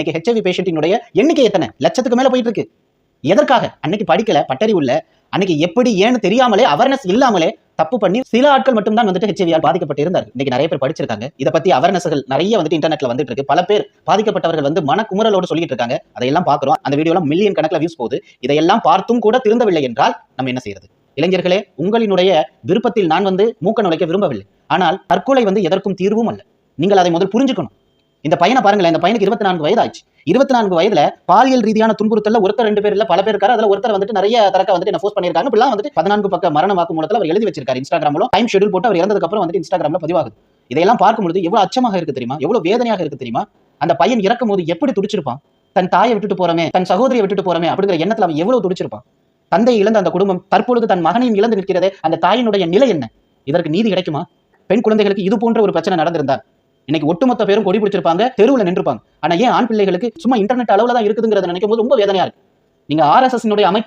இன்னைக்கு ஹெச்ஐவி பேஷண்டினுடைய எண்ணிக்கை எத்தனை? லட்சத்துக்கு மேல போயிட்டு இருக்கு எதற்காக? அன்னைக்கு படிக்கல பட்டறிவு இல்ல. அன்னைக்கு எப்படி ஏன்னு தெரியாமலே அவேர்னஸ் இல்லாமலே தப்பு பண்ணி சில ஆட்கள் மட்டும்தான் வந்துட்டு ஹெச்ஐவியால் பாதிக்கப்பட்டு இருந்தார் இன்னைக்கு நிறைய பேர் படிச்சிருக்காங்க. இதை பத்தி அவேர்னஸ்கள் நிறைய வந்துட்டு இன்டர்நெட்ல வந்துட்டு இருக்கு. பல பேர் பாதிக்கப்பட்டவர்கள் வந்து மனக்குமுறலோடு சொல்லிட்டு இருக்காங்க. அதையெல்லாம் பாக்குறோம் அந்த வீடியோலாம் மில்லியன் கணக்கில் வியூஸ் போகுது. இதையெல்லாம் பார்த்தும் கூட திருந்தவில்லை என்றால் நம்ம என்ன செய்யறது? இளைஞர்களே உங்களினுடைய விருப்பத்தில் நான் வந்து மூக்க நுழைக்க விரும்பவில்லை. ஆனால் தற்கொலை வந்து எதற்கும் தீர்வும் அல்ல. நீங்கள் அதை முதல் புரிஞ்சுக்கணும். இந்த பையனை பாருங்களேன் இந்த பையனுக்கு இருபத்தி நான்கு வயது ஆச்சு இருபத்தி நான்கு வயதுல பாலியல் ரீதியான துன்புறுத்தல ஒருத்தர் ரெண்டு பேர் இல்ல பல பேர் இருக்காரு. அதுல ஒருத்தர் வந்துட்டு நிறைய தரக்க வந்துட்டு என்ன ஃபோர்ஸ் பண்ணிருக்காங்க இப்பெல்லாம் வந்துட்டு பதினான்கு பக்க மரண வாக்குமூலத்தில் அவர் எழுதி வச்சிருக்காரு இன்ஸ்டாகிராம்ல டைம் ஷெட்யூல் போட்டு அவர் இறந்ததுக்கு அப்புறம் வந்துட்டு இன்ஸ்டாகிராம்ல பதிவாகுது. இதையெல்லாம் பார்க்கும்போது எவ்வளவு அச்சமாக இருக்கு தெரியுமா? எவ்வளவு வேதனையாக இருக்கு தெரியுமா? அந்த பையன் இறக்கும் போது எப்படி துடிச்சிருப்பான்? தன் தாயை விட்டுட்டு போறமே தன் சகோதரியை விட்டுட்டு போறமே அப்படிங்கிற எண்ணத்துல அவன் எவ்வளவு துடிச்சிருப்பான்? தந்தையை இழந்த அந்த குடும்பம் தற்பொழுது தன் மகனையும் இழந்து நிற்கிறதே அந்த தாயினுடைய நிலை என்ன? இதற்கு நீதி கிடைக்குமா? பெண் குழந்தைகளுக்கு இது போன்ற ஒரு பிரச்சனை நடந்திருந்தால் இன்னைக்கு ஒட்டுமொத்த பேரும் கொடி பிடிச்சிருப்பாங்க தெருவில் நின்றுப்பாங்க. ஆனா ஏன் ஆண் பிள்ளைகளுக்கு சும்மா இன்டர்நெட் அளவுல தான் இருக்குதுங்கிறத நினைக்கும் போது ரொம்ப வேதனையா இருக்கு. நீங்க ஆர்எஸ்எஸ்னுடைய அமைப்பு